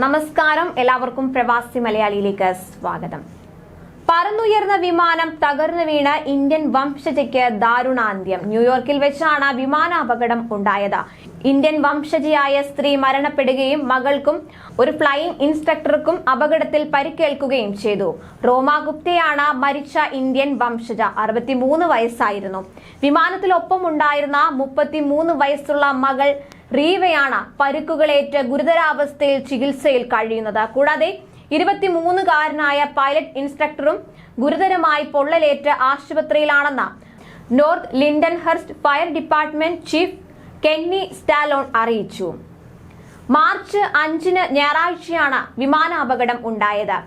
നമസ്കാരം. എല്ലാവർക്കും പ്രവാസി മലയാളിയിലേക്ക് സ്വാഗതം. പറന്നുയർന്ന വിമാനം തകർന്നു വീണ ഇന്ത്യൻ വംശജയ്ക്ക് ദാരുണാന്ത്യം. ന്യൂയോർക്കിൽ വെച്ചാണ് വിമാന അപകടം ഉണ്ടായത്. ഇന്ത്യൻ വംശജയായ സ്ത്രീ മരണപ്പെടുകയും മകൾക്കും ഒരു ഫ്ലൈയിംഗ് ഇൻസ്ട്രക്ടർക്കും അപകടത്തിൽ പരിക്കേൽക്കുകയും ചെയ്തു. റോമാ ഗുപ്തയാണ് മരിച്ച ഇന്ത്യൻ വംശജ. അറുപത്തിമൂന്ന് വയസ്സായിരുന്നു. വിമാനത്തിലൊപ്പം ഉണ്ടായിരുന്ന മുപ്പത്തിമൂന്ന് വയസ്സുള്ള മകൾ റീവയാണ് പരുക്കുകളേറ്റ് ഗുരുതരാവസ്ഥയിൽ ചികിത്സയിൽ കഴിയുന്നത്. കൂടാതെ ഇരുപത്തിമൂന്നുകാരനായ പൈലറ്റ് ഇൻസ്ട്രക്ടറും ഗുരുതരമായി പൊള്ളലേറ്റ് ആശുപത്രിയിലാണെന്ന് north Lindenhurst fire department chief Kenny Stallone അറിയിച്ചു. മാർച്ച് അഞ്ചിന് ഞായറാഴ്ചയാണ് വിമാനാപകടം ഉണ്ടായത്.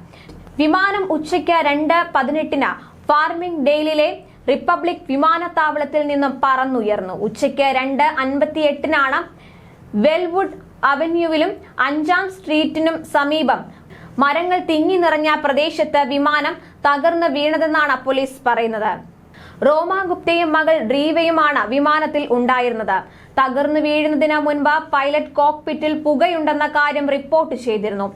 വിമാനം ഉച്ചയ്ക്ക് രണ്ട് പതിനെട്ടിന് ഫാർമിംഗ് ഡെയിലിലെ റിപ്പബ്ലിക് വിമാനത്താവളത്തിൽ നിന്നും പറന്നുയർന്നു. ഉച്ചയ്ക്ക് രണ്ട് അൻപത്തിയെട്ടിനാണ് വെൽവുഡ് അവന്യൂവിലും അഞ്ചാം സ്ട്രീറ്റിനും സമീപം. മരങ്ങൾ തിങ്ങി നിറഞ്ഞ പ്രദേശത്ത് വിമാനം തകർന്നു വീണതെന്നാണ് പോലീസ് പറയുന്നത്. റോമ ഗുപ്തയും മകൾ ഡ്രീവയുമാണ് വിമാനത്തിൽ ഉണ്ടായിരുന്നത്. തകർന്നു വീഴുന്നതിന് മുൻപ് പൈലറ്റ് കോക്ക്പിറ്റിൽ പുകയുണ്ടെന്ന കാര്യം റിപ്പോർട്ട് ചെയ്തിരുന്നു.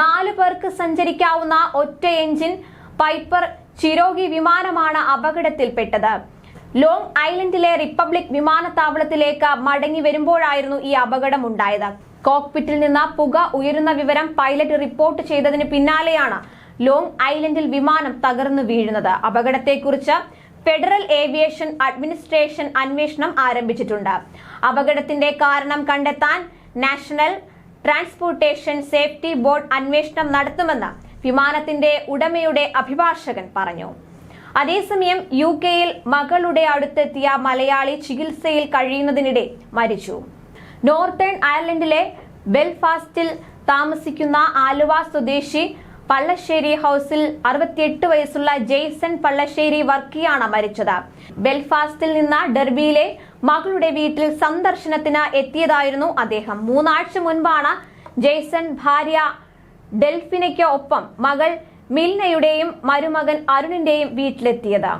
നാലു പേർക്ക് സഞ്ചരിക്കാവുന്ന ഒറ്റ എഞ്ചിൻ പൈപ്പർ ചിരോഗി വിമാനമാണ് അപകടത്തിൽപ്പെട്ടത്. ലോങ് ഐലൻഡിലെ റിപ്പബ്ലിക് വിമാനത്താവളത്തിലേക്ക് മടങ്ങി വരുമ്പോഴായിരുന്നു ഈ അപകടം ഉണ്ടായത്. കോക്പിറ്റിൽ നിന്ന് പുക ഉയരുന്ന വിവരം പൈലറ്റ് റിപ്പോർട്ട് ചെയ്തതിന് പിന്നാലെയാണ് ലോങ് ഐലൻഡിൽ വിമാനം തകർന്നു വീഴുന്നത്. അപകടത്തെക്കുറിച്ച് ഫെഡറൽ ഏവിയേഷൻ അഡ്മിനിസ്ട്രേഷൻ അന്വേഷണം ആരംഭിച്ചിട്ടുണ്ട്. അപകടത്തിന്റെ കാരണം കണ്ടെത്താൻ നാഷണൽ ട്രാൻസ്പോർട്ടേഷൻ സേഫ്റ്റി ബോർഡ് അന്വേഷണം നടത്തുമെന്ന് വിമാനത്തിന്റെ ഉടമയുടെ അഭിഭാഷകൻ പറഞ്ഞു. അതേസമയം യു കെയിൽ മകളുടെ അടുത്തെത്തിയ മലയാളി ചികിത്സയിൽ കഴിയുന്നതിനിടെ മരിച്ചു. നോർത്തേൺ അയർലൻഡിലെ ബെൽഫാസ്റ്റിൽ താമസിക്കുന്ന ആലുവ സ്വദേശി പള്ളശ്ശേരി ഹൗസിൽ അറുപത്തിയെട്ട് വയസ്സുള്ള ജെയ്സൺ പള്ളശ്ശേരി വർക്കിയാണ് മരിച്ചത്. ബെൽഫാസ്റ്റിൽ നിന്ന് ഡെർബിയിലെ മകളുടെ വീട്ടിൽ സന്ദർശനത്തിന് എത്തിയതായിരുന്നു അദ്ദേഹം. മൂന്നാഴ്ച മുൻപാണ് ജെയ്സൺ ഭാര്യ ഡെൽഫിനയ്ക്ക് ഒപ്പം മകൾ മിൽനയുടെയും മരുമകൻ അരുണിന്റെയും വീട്ടിലെത്തിയത്.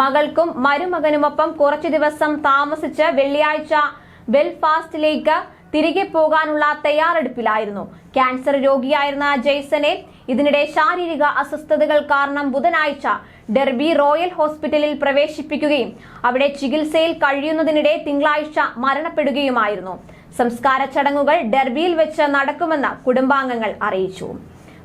മകൾക്കും മരുമകനുമൊപ്പം കുറച്ചു ദിവസം താമസിച്ച് വെള്ളിയാഴ്ച ബെൽഫാസ്റ്റിലേക്ക് തിരികെ പോകാനുള്ള തയ്യാറെടുപ്പിലായിരുന്നു. ക്യാൻസർ രോഗിയായിരുന്ന ജെയ്സനെ ഇതിനിടെ ശാരീരിക അസ്വസ്ഥതകൾ കാരണം ബുധനാഴ്ച ഡെർബി റോയൽ ഹോസ്പിറ്റലിൽ പ്രവേശിപ്പിക്കുകയും അവിടെ ചികിത്സയിൽ കഴിയുന്നതിനിടെ തിങ്കളാഴ്ച മരണപ്പെടുകയുമായിരുന്നു. സംസ്കാര ചടങ്ങുകൾ ഡെർബിയിൽ വെച്ച് നടക്കുമെന്ന് കുടുംബാംഗങ്ങൾ അറിയിച്ചു.